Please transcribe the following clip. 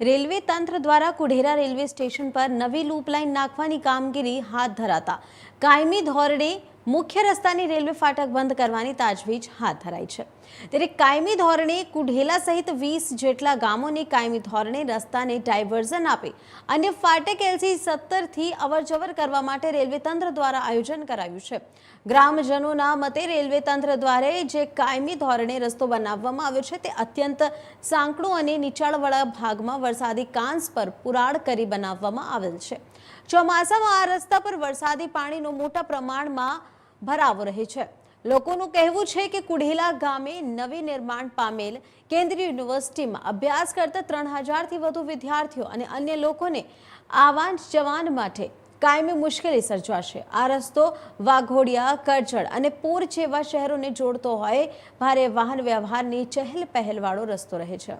Railway તંત્ર દ્વારા કુઢેરા railway station પર નવી લૂપ લાઇન નાખવાની કામગીરી હાથ ધરાતા. કાયમી ધોરણે મુખ્ય રસ્તાની રેલવે ફાટક બંધ કરવાની તાજવીજ હાથ ધરાઈ છે. ત્યારે કાયમી ધોરણે કુઢેલા સહિત વીસ જેટલા ગામોને કાયમી ધોરણે રસ્તાને ડાયવર્ઝન આપી અને ફાટક એલસી સત્તરથી અવરજવર કરવા માટે રેલવે તંત્ર દ્વારા આયોજન કરાયું છે. ગ્રામજનોના મતે રેલવે તંત્ર દ્વારા જે કાયમી ધોરણે રસ્તો બનાવવામાં આવ્યો છે તે અત્યંત સાંકડો અને નીચાણવાળા ભાગમાં વરસાદી કાંસ પર પુરાડ કરી બનાવવામાં આવેલ છે. ચોમાસામાં આ રસ્તા પર વરસાદી પાણીનો મોટા પ્રમાણમાં ભરાવો રહે છે. લોકોનું કહેવું છે કે કુઢેલા ગામે નવી નિર્માણ પામેલ કેન્દ્રીય યુનિવર્સિટીમાં અભ્યાસ કરતા ત્રણ હજારથી વધુ વિદ્યાર્થીઓ અને અન્ય લોકોને આવાન જવાન માટે કાયમી મુશ્કેલી સર્જાશે. આ રસ્તો વાઘોડિયા, કરજણ અને પૂર જેવા શહેરોને જોડતો હોય, ભારે વાહન વ્યવહારની ચહેલ પહેલવાળો રસ્તો રહે છે.